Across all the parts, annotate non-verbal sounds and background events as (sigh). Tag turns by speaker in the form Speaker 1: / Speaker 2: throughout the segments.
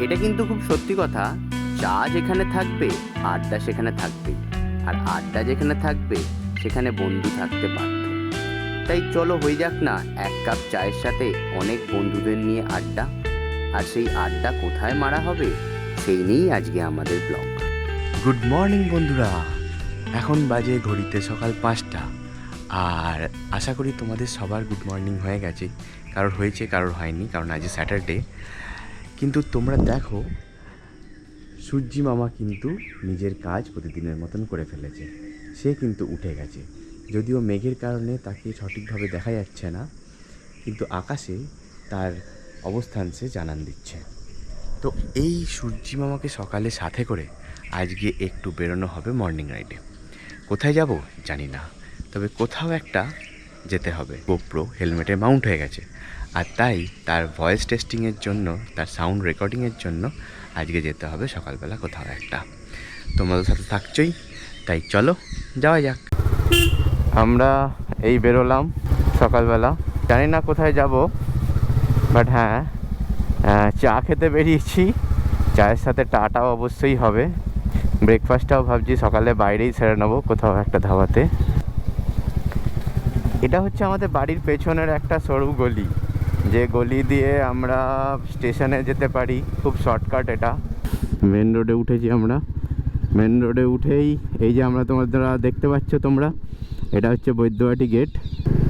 Speaker 1: এটা কিন্তু খুব সত্যি কথা। চা যেখানে থাকবে, আড্ডা সেখানে থাকবে। আর আড্ডা যেখানে থাকবে, সেখানে বন্ধু থাকতে বাধ্য। তাই চলো হয়ে যাক না, এক কাপ চায়ের সাথে অনেক বন্ধুদের নিয়ে আড্ডা। আর সেই আড্ডা কোথায় মারা হবে, সেই নিয়েই আজকে আমাদের ব্লগ।
Speaker 2: গুড মর্নিং বন্ধুরা। এখন বাজে ঘড়িতে সকাল পাঁচটা। আর আশা করি তোমাদের সবার গুড মর্নিং হয়ে গেছে। কারোর হয়েছে, কারোর হয়নি, কারণ আজ স্যাটারডে। কিন্তু তোমরা দেখো, সূর্যি মামা কিন্তু নিজের কাজ প্রতিদিনের মতন করে ফেলেছে। সে কিন্তু উঠে গেছে। যদিও মেঘের কারণে তাকে সঠিকভাবে দেখা যাচ্ছে না, কিন্তু আকাশে তার অবস্থান সে জানান দিচ্ছে। তো এই সূর্যি মামাকে সকালে সাথে করে আজকে একটু বেরোনো হবে মর্নিং রাইডে। কোথায় যাব জানি না, তবে কোথাও একটা যেতে হবে। গোপ্রো হেলমেটে মাউন্ট হয়ে গেছে। আর তাই তার ভয়েস টেস্টিংয়ের জন্য, তার সাউন্ড রেকর্ডিংয়ের জন্য আজকে যেতে হবে সকালবেলা কোথাও একটা। তোমাদের সাথে থাকছই, তাই চলো, যাওয়া যাক। আমরা এই বেরোলাম সকালবেলা। জানি না কোথায় যাব বাট হ্যাঁ চা খেতে বেরিয়েছি। চায়ের সাথে টাটাও অবশ্যই হবে। ব্রেকফাস্টটাও ভাবছি সকালে বাইরেই সেরে নেব কোথাও একটা ধাবাতে। এটা হচ্ছে আমাদের বাড়ির পেছনের একটা সরু গলি। যে গলি দিয়ে আমরা স্টেশনে যেতে পারি, খুব শর্টকাট এটা। মেন রোডে উঠেছি আমরা। মেন রোডে উঠেই এই যে আমরা তোমাদের দেখতে পাচ্ছ তোমরা, এটা হচ্ছে বৈদ্যবাটি গেট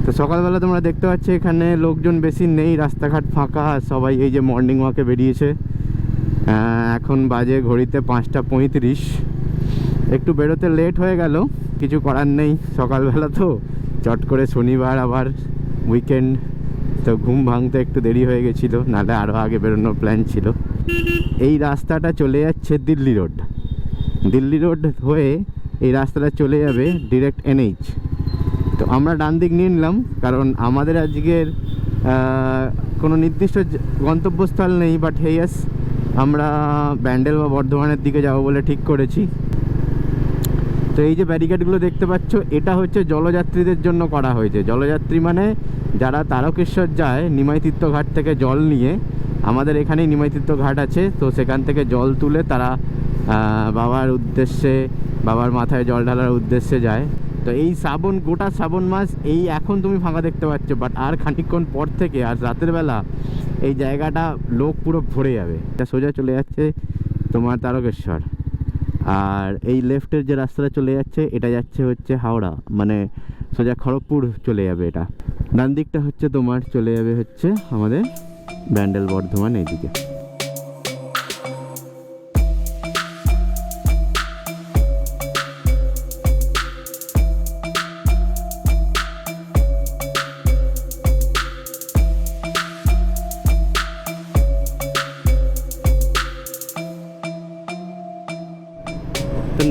Speaker 2: তো সকালবেলা তোমরা দেখতে পাচ্ছ এখানে লোকজন বেশি নেই, রাস্তাঘাট ফাঁকা, সবাই এই যে মর্নিং ওয়াকে বেরিয়েছে। এখন বাজে ঘড়িতে পাঁচটা পঁয়ত্রিশ। একটু বেরোতে লেট হয়ে গেল, কিছু করার নেই। সকালবেলা তো চট করে শনিবার, আবার উইকেন্ড তো ঘুম ভাঙতে একটু দেরি হয়ে গেছিল, নাহলে আরও আগে বেরোনোর প্ল্যান ছিল। এই রাস্তাটা চলে যাচ্ছে দিল্লি রোড। দিল্লি রোড হয়ে এই রাস্তাটা চলে যাবে ডিরেক্ট এনএইচ তো আমরা ডান দিক নিয়ে নিলাম, কারণ আমাদের আজকের কোনো নির্দিষ্ট গন্তব্যস্থল নেই বাট হেয়াস আমরা ব্যান্ডেল বা বর্ধমানের দিকে যাব বলে ঠিক করেছি। তো এই যে ব্যারিকেডগুলো দেখতে পাচ্ছ, এটা হচ্ছে জলযাত্রীদের জন্য করা হয়েছে। জলযাত্রী মানে যারা তারকেশ্বর যায় নিমাইতীর্থ ঘাট থেকে জল নিয়ে, আমাদের এখানেই নিমাইতীর্থ ঘাট আছে, তো সেখান থেকে জল তুলে তারা বাবার উদ্দেশ্যে, বাবার মাথায় জল ঢালার উদ্দেশ্যে যায়। তো এই শ্রাবণ, গোটা শ্রাবণ মাস এই এখন তুমি ফাঁকা দেখতে পাচ্ছ বাট আর খানিকক্ষণ পর থেকে, আর রাতের বেলা এই জায়গাটা লোক পুরো ভরে যাবে। এটা সোজা চলে যাচ্ছে তোমার তারকেশ্বর। আর এই লেফটের যে রাস্তাটা চলে যাচ্ছে, এটা যাচ্ছে হচ্ছে হাওড়া। মানে সোজা খড়গপুর চলে যাবে এটা। ডান দিকটা হচ্ছে তোমার, চলে যাবে হচ্ছে আমাদের ব্যান্ডেল বর্ধমান এইদিকে।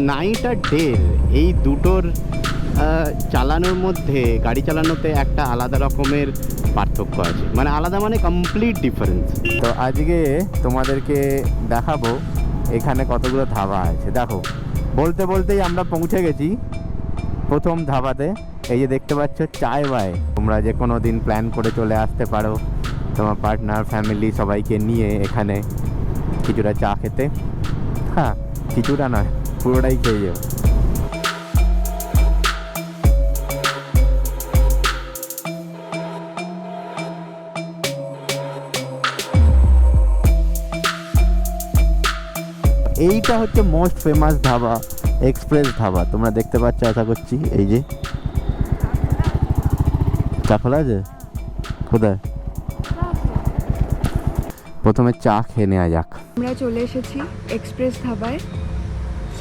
Speaker 2: নাইট আর ডে, এই দুটোর চালানোর মধ্যে, গাড়ি চালানোতে একটা আলাদা রকমের পার্থক্য আছে। মানে আলাদা মানে কমপ্লিট ডিফারেন্স তো আজকে তোমাদেরকে দেখাবো এখানে কতগুলো ধাবা আছে। দেখো, বলতে বলতেই আমরা পৌঁছে গেছি প্রথম ধাবাতে। এই যে দেখতে পাচ্ছ, চায় বাই তোমরা যে কোনো দিন প্ল্যান করে চলে আসতে পারো। তোমার পার্টনার ফ্যামিলি সবাইকে নিয়ে এখানে কিছুটা চা খেতে। হ্যাঁ কিছুটা নয়। পুরোটাই খেয়ে যাও। এইটা হচ্ছে most famous dhaba express dhaba তোমরা দেখতে পাচ্ছ, আশা করছি, এই যে। চা খোলা আছে? কোথায়? প্রথমে চা খেয়ে নেওয়া যাক।
Speaker 3: আমরা চলে এসেছি এক্সপ্রেস ধাবায়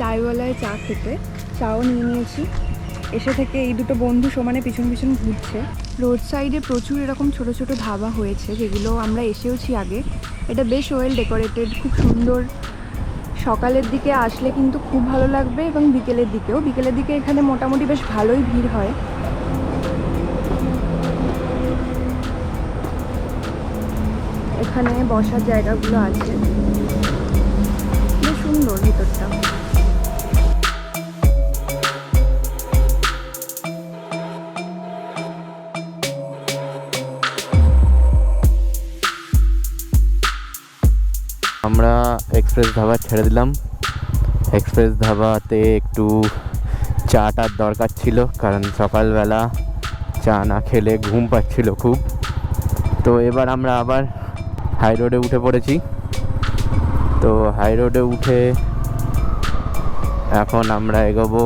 Speaker 3: চায়ওয়ালায় চা খেতে। চাও নিয়ে নিয়েছি। এসে থেকে এই দুটো বন্ধু সমানে পিছন পিছন ঘুরছে। রোড সাইডে প্রচুর এরকম ছোট ছোট ধাবা হয়েছে, যেগুলো আমরা এসেওছি আগে। এটা বেশ ওয়েল ডেকোরেটেড খুব সুন্দর। সকালের দিকে আসলে কিন্তু খুব ভালো লাগবে এবং বিকেলের দিকেও। বিকেলের দিকে এখানে মোটামুটি বেশ ভালোই ভিড় হয়। এখানে বসার জায়গাগুলো আছে। বেশ সুন্দর ভিতরটা।
Speaker 2: আমরা এক্সপ্রেস ধাবা ছেড়ে দিলাম। এক্সপ্রেস ধাবাতে একটু চাটার দরকার ছিল, কারণ সকালবেলা চা না খেলে ঘুম পাচ্ছিল খুব। তো এবার আমরা আবার হাই রোডে উঠে পড়েছি। তো হাই রোডে উঠে এখন আমরা এগোবো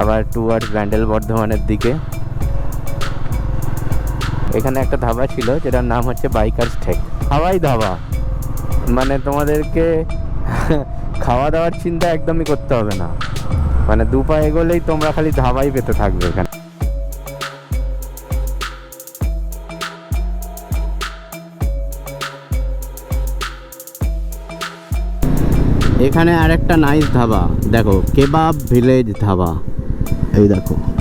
Speaker 2: আবার টুয়ার্ডস ব্যান্ডেল বর্ধমানের দিকে। এখানে একটা ধাবা ছিল, যেটার নাম হচ্ছে বাইকার্স ঠেক হাওয়াই ধাবা। মানে তোমাদেরকে (laughs) খাওয়া দাওয়ার চিন্তা একদমই করতে হবে না। মানে দু পা এগোলেই তোমরা খালি ধাবাই পেতে থাকবে এখানে। এখানে আরেকটা নাইস ধাবা। দেখো কেবাব ভিলেজ ধাবা। এই দেখো।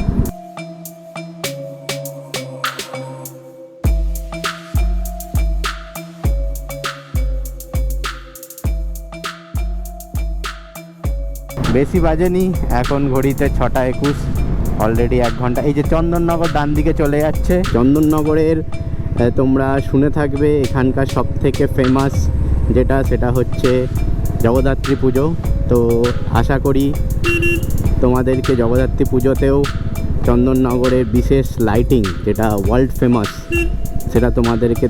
Speaker 2: বেশি বাজেনি, এখন ঘড়িতে ছটা একুশ অলরেডি এক ঘণ্টা। এই যে চন্দননগর ডান দিকে চলে যাচ্ছে। চন্দননগরের তোমরা শুনে থাকবে এখানকার সব থেকে ফেমাস যেটা, সেটা হচ্ছে জগদ্ধাত্রী পুজো। তো আশা করি তোমাদেরকে জগদ্ধাত্রী পুজোতেও চন্দননগরের বিশেষ লাইটিং যেটা ওয়ার্ল্ড ফেমাস সেটা তোমাদেরকে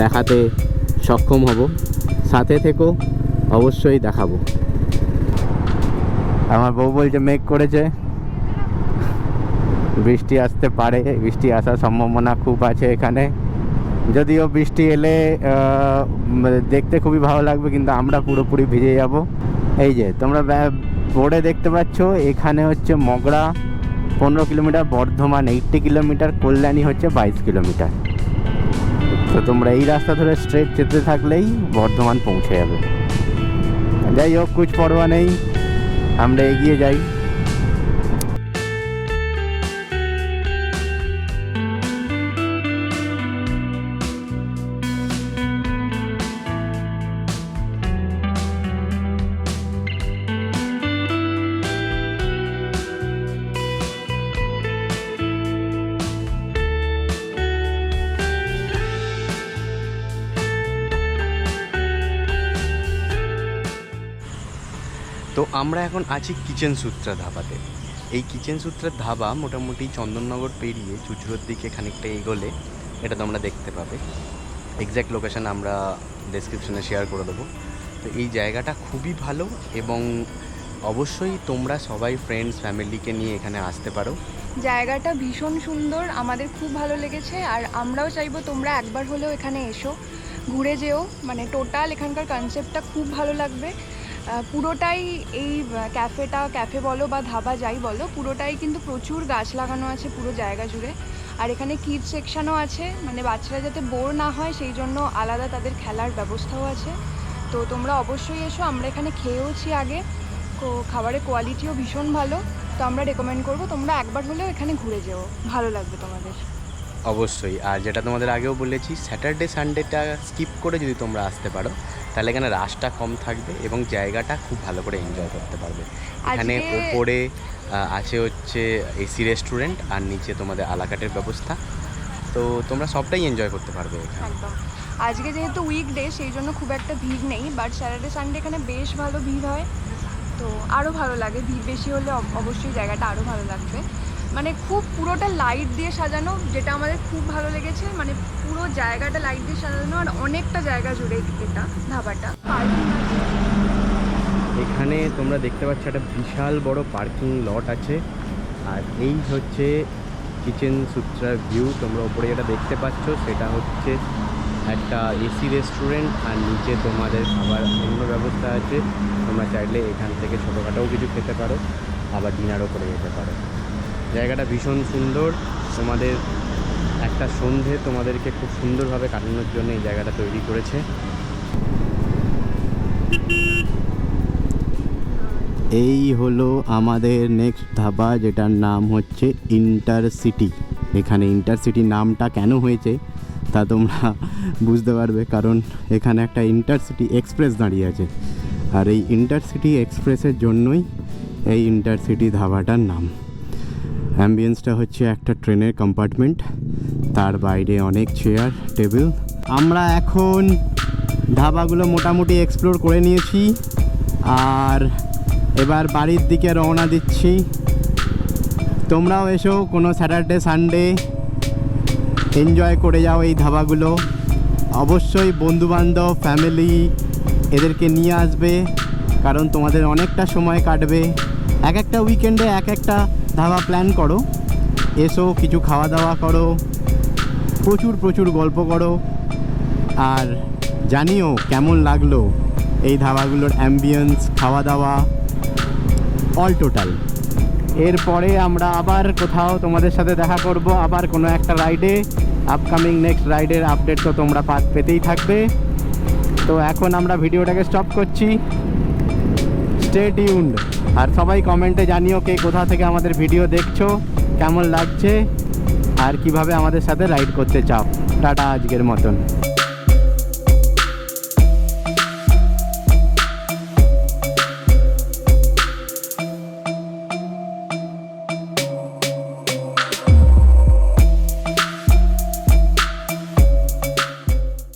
Speaker 2: দেখাতে সক্ষম হব। সাথে থেকেও অবশ্যই দেখাবো। আমার বউ বলছে, মেঘ করেছে। বৃষ্টি আসতে পারে, বৃষ্টি আসার সম্ভাবনা খুব আছে এখানে। যদিও বৃষ্টি এলে দেখতে খুবই ভালো লাগবে, কিন্তু আমরা পুরোপুরি ভিজে যাব। এই যে, তোমরা বোর্ডে দেখতে পাচ্ছ, এখানে হচ্ছে মগরা, পনেরো kilometre, Bardhaman, eighty kilometre, Kalyani হচ্ছে বাইশ কিলোমিটার। তো তোমরা এই রাস্তা ধরে স্ট্রেট যেতে থাকলেই বর্ধমান পৌঁছে যাবে। যাই হোক কুচ পরোয়া নেই। আমরা এগিয়ে যাই।
Speaker 1: তো আমরা এখন আছি কিচেন সূত্রা ধাবাতে। এই কিচেন সূত্রের ধাবা মোটামুটি চন্দননগর পেরিয়ে চুচুড়োর দিকে খানিকটা এগোলে, এটা তোমরা দেখতে পাবে। এক্স্যাক্ট লোকেশান আমরা ডেসক্রিপশনে শেয়ার করে দেবো। তো এই জায়গাটা খুবই ভালো এবং অবশ্যই তোমরা সবাই ফ্রেন্ডস ফ্যামিলিকে নিয়ে এখানে আসতে পারো।
Speaker 3: জায়গাটা ভীষণ সুন্দর, আমাদের খুব ভালো লেগেছে আর আমরাও চাইব তোমরা একবার হলেও এখানে এসো, ঘুরে যেও। মানে টোটাল এখানকার কনসেপ্টটা খুব ভালো লাগবে। পুরোটাই এই ক্যাফেটা, ক্যাফে বলো বা ধাবা যাই বলো, পুরোটাই কিন্তু প্রচুর গাছ লাগানো আছে পুরো জায়গা জুড়ে। আর এখানে কিড সেকশনও আছে মানে বাচ্চারা যাতে বোর না হয়, সেই জন্য আলাদা তাদের খেলার ব্যবস্থাও আছে। তো তোমরা অবশ্যই এসো, আমরা এখানে খেয়েওছি আগে। তো খাবারের কোয়ালিটিও ভীষণ ভালো। তো আমরা রেকমেন্ড করব, তোমরা একবার হলেও এখানে ঘুরে যেও। ভালো লাগবে তোমাদের।
Speaker 1: অবশ্যই। আর যেটা তোমাদের আগেও বলেছি স্যাটারডে সানডেটা স্কিপ করে যদি তোমরা আসতে পারো তাহলে এখানে রাশটা কম থাকবে এবং জায়গাটা খুব ভালো করে এনজয় করতে পারবে। এখানে ওপরে আছে হচ্ছে এসি রেস্টুরেন্ট আর নিচে তোমাদের আলাকাটের ব্যবস্থা। তো তোমরা সবটাই এনজয় করতে পারবে এখানে।
Speaker 3: আজকে যেহেতু উইকডে সেই জন্য খুব একটা ভিড় নেই বাট স্যাটারডে সানডে এখানে বেশ ভালো ভিড় হয়। তো আরও ভালো লাগে ভিড় বেশি হলে অবশ্যই জায়গাটা আরও ভালো লাগবে। মানে খুব পুরোটা লাইট দিয়ে সাজানো, যেটা আমাদের খুব ভালো লেগেছে। মানে পুরো জায়গাটা লাইট দিয়ে সাজানো আর অনেকটা জায়গা জুড়ে এটা, ধাবাটা।
Speaker 1: এখানে তোমরা দেখতে পাচ্ছ একটা বিশাল বড় পার্কিং লট আছে। আর এই হচ্ছে কিচেন সূত্রার ভিউ তোমরা ওপরে যেটা দেখতে পাচ্ছ, সেটা হচ্ছে একটা এসি রেস্টুরেন্ট আর নিচে তোমাদের খাবার অন্য ব্যবস্থা আছে। তোমরা চাইলে এখান থেকে ছোটোখাটোও কিছু খেতে পারো, আবার ডিনারও করে যেতে পারো। জায়গাটা ভীষণ সুন্দর। তোমাদের একটা সন্ধে তোমাদেরকে খুব সুন্দরভাবে কাটানোর জন্য এই জায়গাটা তৈরি করেছে।
Speaker 2: এই হলো আমাদের নেক্সট ধাবা, যেটার নাম হচ্ছে ইন্টারসিটি এখানে ইন্টারসিটি নামটা কেন হয়েছে, তা তোমরা (laughs) বুঝতে পারবে, কারণ এখানে একটা ইন্টারসিটি এক্সপ্রেস দাঁড়িয়ে আছে। আর এই ইন্টারসিটি এক্সপ্রেসের জন্যই এই ইন্টারসিটি ধাবাটার নাম। অ্যাম্বিয়েন্সটা হচ্ছে একটা ট্রেনের কম্পার্টমেন্ট। তার বাইরে অনেক চেয়ার, টেবিল। আমরা এখন ধাবাগুলো মোটামুটি এক্সপ্লোর করে নিয়েছি। আর এবার বাড়ির দিকে রওনা দিচ্ছি। তোমরাও এসো, কোনো স্যাটারডে, সানডে, এনজয় করে যাও এই ধাবাগুলো। অবশ্যই বন্ধুবান্ধব, ফ্যামিলি এদেরকে নিয়ে আসবে, কারণ তোমাদের অনেকটা সময় কাটবে। এক একটা উইকেন্ডে এক একটা ধাবা প্ল্যান করো। এসো, কিছু খাওয়া দাওয়া করো। প্রচুর প্রচুর গল্প করো। আর জানিও কেমন লাগল এই ধাবাগুলোর অ্যাম্বিয়েন্স খাওয়া দাওয়া অল টোটাল এরপরে আমরা আবার কোথাও তোমাদের সাথে দেখা করব। আবার কোনো একটা রাইডে আপকামিং নেক্সট রাইডের আপডেট তো তোমরা পেতেই থাকবে। তো এখন আমরা ভিডিওটাকে স্টপ করছি। স্টে টিউন্ড আর সবাই কমেন্টে জানিও কে কোথা থেকে আমাদের ভিডিও দেখছ, কেমন লাগছে, আর কীভাবে আমাদের সাথে রাইড করতে চাও। টাটা আজকের মতন।